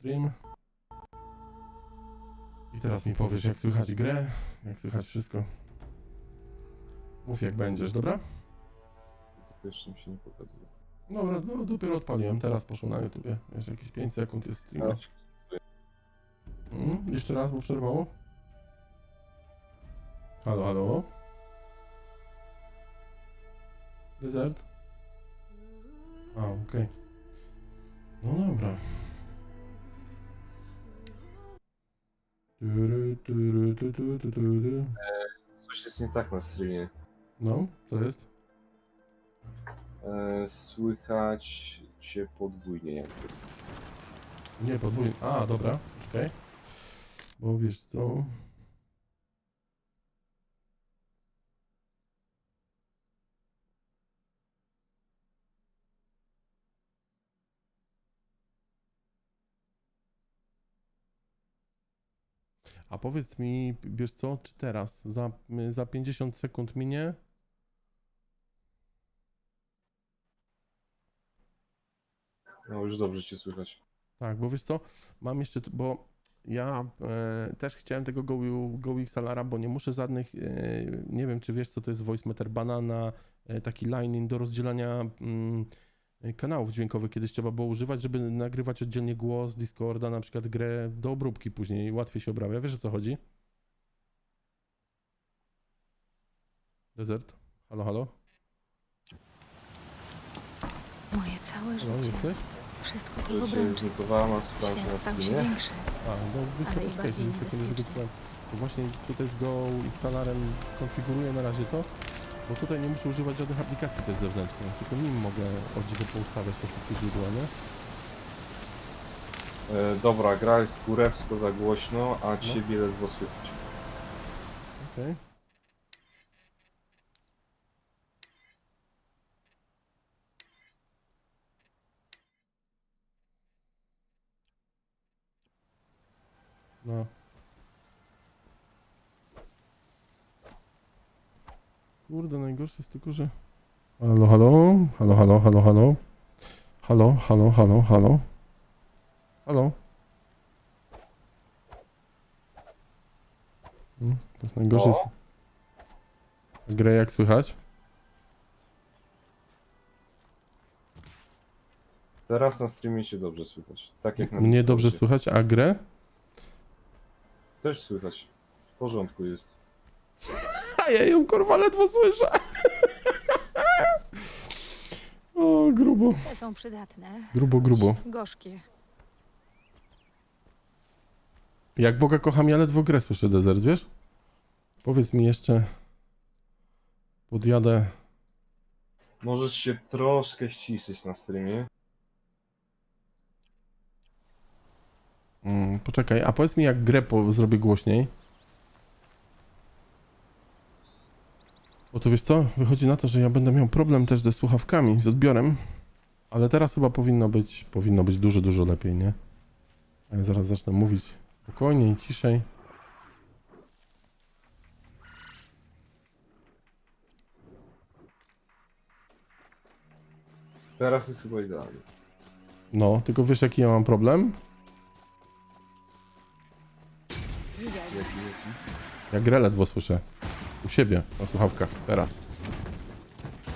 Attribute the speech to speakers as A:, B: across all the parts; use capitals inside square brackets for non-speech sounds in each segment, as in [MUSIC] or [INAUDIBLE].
A: stream. I teraz mi powiesz, jak słychać grę, jak słychać wszystko. Mów jak będziesz, dobra?
B: Jeszcze mi się nie pokazuje.
A: Dobra, no dopiero odpaliłem, teraz poszło na YouTubie. Wiesz, jakieś 5 sekund jest streama. Mm, jeszcze raz, bo przerwało. Halo, halo. Desert? A, okej. No dobra. Tury, tury, tu, tu, tu, tu, tu.
B: Coś jest nie tak na streamie.
A: No, co jest?
B: E, słychać cię podwójnie jakby.
A: Nie, podwójnie. A, dobra, okej. Bo wiesz co? A powiedz mi, wiesz co, czy teraz, za, za 50 sekund minie?
B: No już dobrze cię słychać.
A: Tak, bo wiesz co, mam jeszcze, bo ja e, też chciałem tego Go, Go bo nie muszę żadnych, e, nie wiem czy wiesz co to jest voice meter banana, e, taki line do rozdzielania mm, kanałów dźwiękowych kiedyś trzeba było używać, żeby nagrywać oddzielnie głos, Discorda, na przykład grę do obróbki później, łatwiej się obrabia, wiesz o co chodzi? Desert? Halo, halo?
C: Moje całe
A: Halo,
C: życie.
A: jesteś?
C: Wszystko to w obręczy. Świat stał się
B: streamie.
C: większy.
A: A, no wiesz co,
C: Ale i
A: poczekajcie, nie sprawdzić. Bo Właśnie tutaj z Go XLR-em konfiguruję na razie to, bo tutaj nie muszę używać żadnych aplikacji też zewnętrznych, tylko nim mogę od dziwo poustawiać te wszystkie źródła, nie?
B: E, dobra, gra jest kurewsko za głośno, a ciebie ledwo słychać.
A: Okej. No. Kurde, najgorsze jest tylko, że... Halo, halo, halo, halo, halo, halo. Halo, halo, halo, halo. Halo. Mm, To jest najgorsze. Jest... Grę jak słychać?
B: Teraz na streamie się dobrze słychać. Tak jak na
A: Mnie
B: Discordzie.
A: dobrze słychać, a grę?
B: Też słychać. W porządku jest.
A: Ja ją kurwa ledwo słyszę. o, grubo.
C: Te są przydatne.
A: Grubo, grubo.
C: Gorzkie.
A: Jak Boga kocham, ja ledwo grę słyszę, Desert, wiesz? Powiedz mi jeszcze... Podjadę...
B: Możesz się troszkę ściszyć na streamie.
A: Mm, poczekaj, a powiedz mi jak grę po, zrobię głośniej. Bo to wiesz co, wychodzi na to, że ja będę miał problem też ze słuchawkami, z odbiorem. Ale teraz chyba powinno być, powinno być dużo, dużo lepiej, nie? A ja zaraz zacznę mówić spokojniej, ciszej.
B: Teraz jest chyba idealnie.
A: No, tylko wiesz jaki ja mam problem?
B: Jaki, jaki?
A: Ja grę ledwo słyszę. U siebie, na słuchawkach, teraz.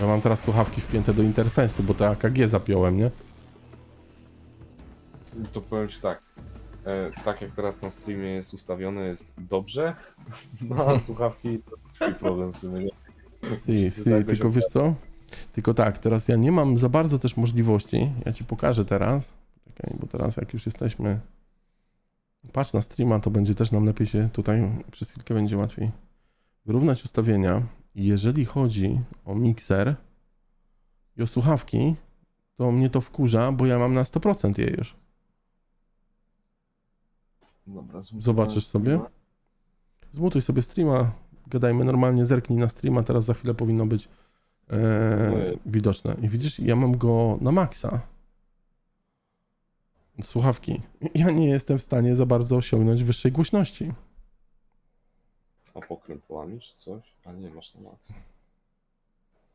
A: Ja mam teraz słuchawki wpięte do interfejsu, bo to AKG zapiąłem, nie?
B: To powiem ci tak. E, tak jak teraz na streamie jest ustawione, jest dobrze. [LAUGHS] No a słuchawki to twój problem w sumie. Nie?
A: Si, si,
B: tak
A: tylko wiesz co? Tylko tak, teraz ja nie mam za bardzo też możliwości. Ja ci pokażę teraz. Czekaj, bo teraz jak już jesteśmy. Patrz na streama, to będzie też nam lepiej się tutaj przez chwilkę będzie łatwiej wyrównać ustawienia. I jeżeli chodzi o mikser i o słuchawki, to mnie to wkurza, bo ja mam na 100% je już.
B: Dobra,
A: Zobaczysz sobie? Zmutuj sobie streama, gadajmy normalnie, zerknij na streama, teraz za chwilę powinno być e, widoczne. I widzisz, ja mam go na maksa. Słuchawki. Ja nie jestem w stanie za bardzo osiągnąć wyższej głośności.
B: A pokręt coś? A nie, masz na maksa.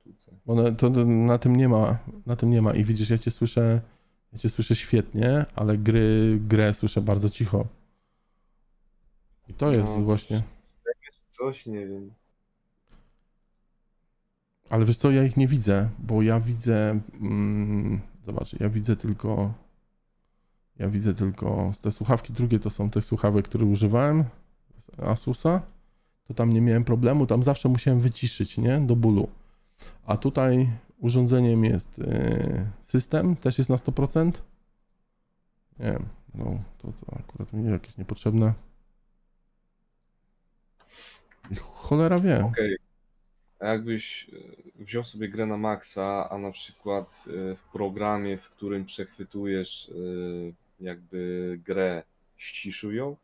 B: Tutaj.
A: One, to, to na tym nie ma, na tym nie ma. I widzisz, ja cię słyszę Ja cię słyszę świetnie, ale gry, grę słyszę bardzo cicho. I to jest
B: No,
A: właśnie.
B: Coś, nie wiem.
A: Ale wiesz co, ja ich nie widzę, bo ja widzę. Mm, zobacz, ja widzę tylko. Ja widzę tylko. Te słuchawki drugie to są te słuchawki, które używałem. z Asusa. To tam nie miałem problemu, tam zawsze musiałem wyciszyć, nie? Do bólu. A tutaj urządzeniem jest yy, system, też jest na 100%. Nie wiem, no to, to akurat mi jakieś niepotrzebne. I cholera wie.
B: Okej. A jakbyś e, wziął sobie grę na maksa, a na przykład e, w programie, w którym przechwytujesz jakby grę, ściszył ją?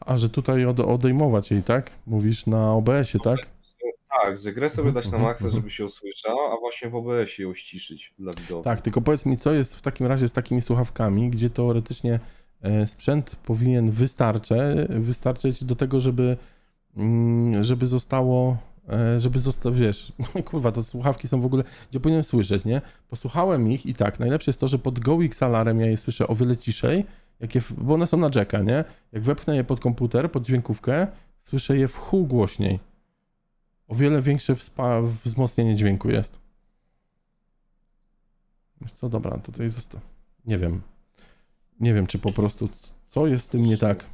A: A że tutaj od, odejmować jej, tak? Mówisz na OBS-ie, tak?
B: Tak, że grę sobie dać na
A: Mhm,
B: maksa,
A: mhm.
B: żeby się usłyszała, a właśnie w OBS-ie ją ściszyć dla widowni.
A: Tak, tylko powiedz mi, co jest w takim razie z takimi słuchawkami, gdzie teoretycznie e, sprzęt powinien wystarczy, wystarczyć do tego, żeby, mm, żeby zostało, e, żeby został, wiesz, [LAUGHS] kurwa, to słuchawki są w ogóle, gdzie powinienem słyszeć, nie? Posłuchałem ich i tak, najlepsze jest to, że pod GoX alarm ja je słyszę o wiele ciszej, jak je, w- bo one są na jacka, nie? Jak wepchnę je pod komputer, pod dźwiękówkę, słyszę je w chuj głośniej. O wiele większe wspa- wzmocnienie dźwięku jest. Wiesz co, dobra, tutaj został. Nie wiem. Nie wiem, czy po prostu co jest z tym nie tak.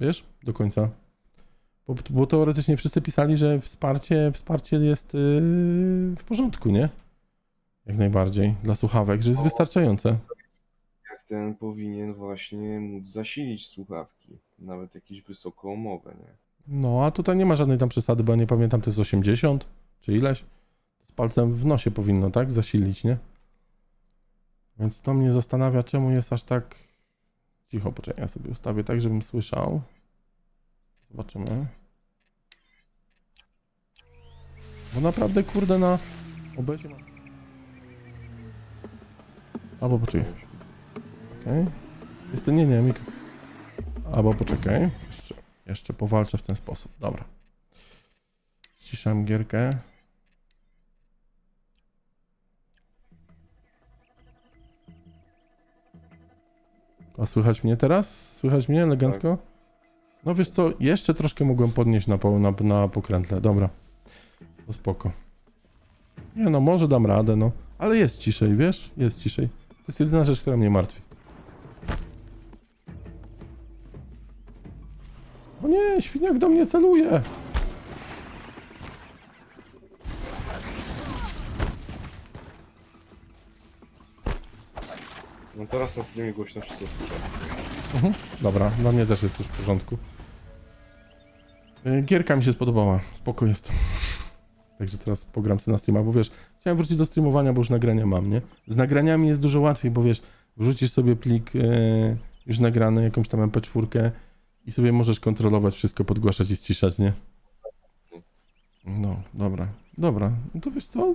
A: Wiesz? Do końca. Bo, bo teoretycznie wszyscy pisali, że wsparcie, wsparcie jest yy, w porządku, nie? Jak najbardziej. Dla słuchawek, że jest
B: O.
A: wystarczające.
B: Jak ten powinien właśnie móc zasilić słuchawki, nawet jakieś wysoką umowę, nie?
A: No, a tutaj nie ma żadnej tam przesady, bo ja nie pamiętam, to jest 80 czy ileś. Z palcem w nosie powinno, tak? Zasilić, nie? Więc to mnie zastanawia, czemu jest aż tak cicho. Poczekaj, ja sobie ustawię tak, żebym słyszał. Zobaczymy. Bo naprawdę, kurde, na OBS-ie ma... Albo poczekaj. Okej. Jest to nie, nie, mikro. Albo poczekaj. Jeszcze, jeszcze powalczę w ten sposób. Dobra. Ściszam gierkę. A słychać mnie teraz? Słychać mnie elegancko? No wiesz co, jeszcze troszkę mogłem podnieść na, po, na, na pokrętle. Dobra. To spoko. Nie no, może dam radę, no. Ale jest ciszej, wiesz? Jest ciszej. To jest jedyna rzecz, która mnie martwi. Nie, świniak do mnie celuje.
B: No teraz na streamie głośno wszystko słyszę.
A: Mhm. Dobra, dla mnie też jest już w porządku. Y, Gierka mi się spodobała, spoko jest. [LAUGHS] Także teraz pogram sobie na streama, bo wiesz, chciałem wrócić do streamowania, bo już nagrania mam, nie? Z nagraniami jest dużo łatwiej, bo wiesz, wrzucisz sobie plik y, już nagrany, jakąś tam mp4 i sobie możesz kontrolować wszystko, podgłaszać i ściszać, nie? No, dobra, dobra, no to wiesz co?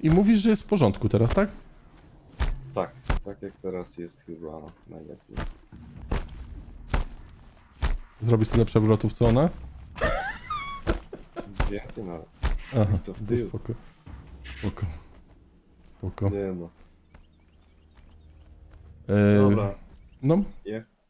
A: I mówisz, że jest w porządku teraz, tak?
B: Tak, tak jak teraz jest chyba najlepiej.
A: Zrobisz tyle przewrotów, co ona? [LAUGHS]
B: Więcej nawet.
A: Aha,
B: to w
A: to
B: tył.
A: spoko. Spoko. Spoko.
B: Nie no.
A: E,
B: Dobra.
A: No,
B: Jak